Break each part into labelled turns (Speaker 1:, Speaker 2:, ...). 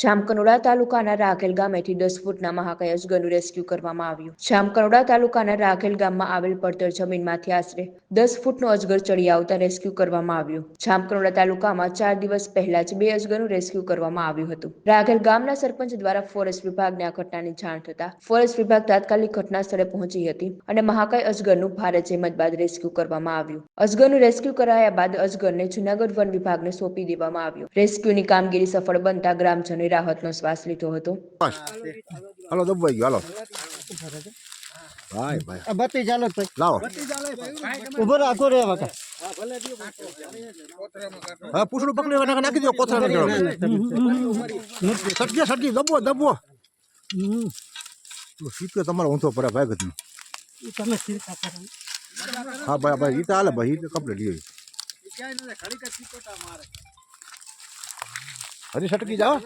Speaker 1: જામકનોડા તાલુકાના રાખેલ ગામેથી દસ ફૂટના મહાકાયસ અજગરનું રેસ્ક્યુ કરવામાં આવ્યું. જામકનોડા તાલુકાના રાખેલ ગામમાં આવેલ પડતર જમીનમાંથી આશરે દસ ફૂટનો અજગર ચડી આવતા રેસ્ક્યુ કરવામાં આવ્યું. જામકનોડા તાલુકામાં ચાર દિવસ પહેલા જ બે અજગરનું રેસ્ક્યુ કરવામાં આવ્યું હતું. રાખેલ ગામના સરપંચ દ્વારા ફોરેસ્ટ વિભાગને આ ઘટનાની જાણ થતા ફોરેસ્ટ વિભાગ તાત્કાલિક ઘટના સ્થળે પહોંચી હતી અને મહાકાય અજગરનું ભારે જહેમત બાદ રેસ્ક્યુ કરવામાં આવ્યું. અજગરનું રેસ્ક્યુ કરાયા બાદ અજગરને જુનાગઢ વન વિભાગને સોંપી દેવામાં આવ્યું. રેસ્ક્યુની કામગીરી સફળ બનતા ગ્રામજનોએ રાહતનો શ્વાસ લીધો હતો
Speaker 2: હાલો દબાઈ ગયો હાલો ભાઈ ભાઈ
Speaker 3: આ બત્તી ચાલો જ ભાઈ
Speaker 2: લાવો
Speaker 3: ઊભો રાખો રે વાકા
Speaker 2: હા પૂછડું પકડી નાખી નાખી દો કોથળા સટકે સટકી દબો દબો સીપે તમારો ઊંધો પડે ભાઈ
Speaker 3: કરો
Speaker 2: હા ભાઈ ભાઈ ઈ તો હાલે ભાઈ કપડે લઈ હજી સટકી જાઓ.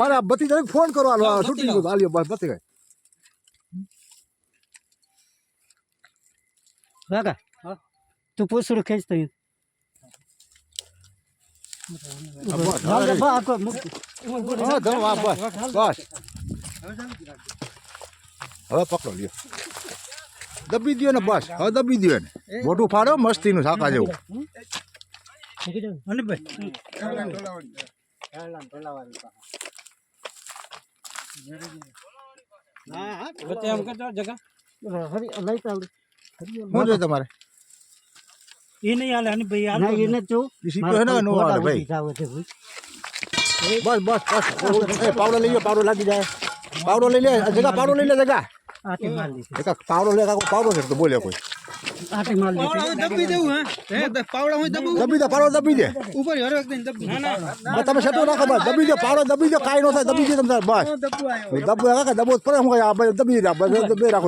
Speaker 2: મારે બત્તી જરીક ફોન કરો. હાલો શૂટિંગ હતું, હાલ્યો બસ બત્તી ગઈ
Speaker 3: વાકા તું પૂછડું ખેંચ તો
Speaker 2: હવે પકડો લ્યો. દબી દો ને બસ. હવે દબી દો ને મોટું ફાડો મસ્તીનું શાકા જેવું. શું તમારે?
Speaker 4: એ નહીં હાલે અને ભાઈ
Speaker 3: ના એને જો
Speaker 2: ઈ હે નો હાલે ભાઈ. બસ બસ બસ. પાવડો લઈ લો પાવડો લાગી જાય. પાવડો લઈ લે જગા પાવડો લઈ લે જગા.
Speaker 3: આટી માર લીધી.
Speaker 2: એકા પાવડો લે કાકો પાવડો છે તો બોલે કોઈ.
Speaker 3: આટી માર લીધી.
Speaker 4: દબી દેવું હે? હે પાવડા હોય દબવું
Speaker 2: દબી દે પાવડો દબી દે.
Speaker 4: ઉપર હર વખતે દબવું ના ના.
Speaker 2: તમે સેટો રાખો બસ. દબી દે પાવડો દબી દે કાઈ નો થાય દબી દે તમે બસ.
Speaker 4: દબવું આવ્યો.
Speaker 2: દબો કાકા દબો પડે હું આ દબી દે બસ દબી રાખો.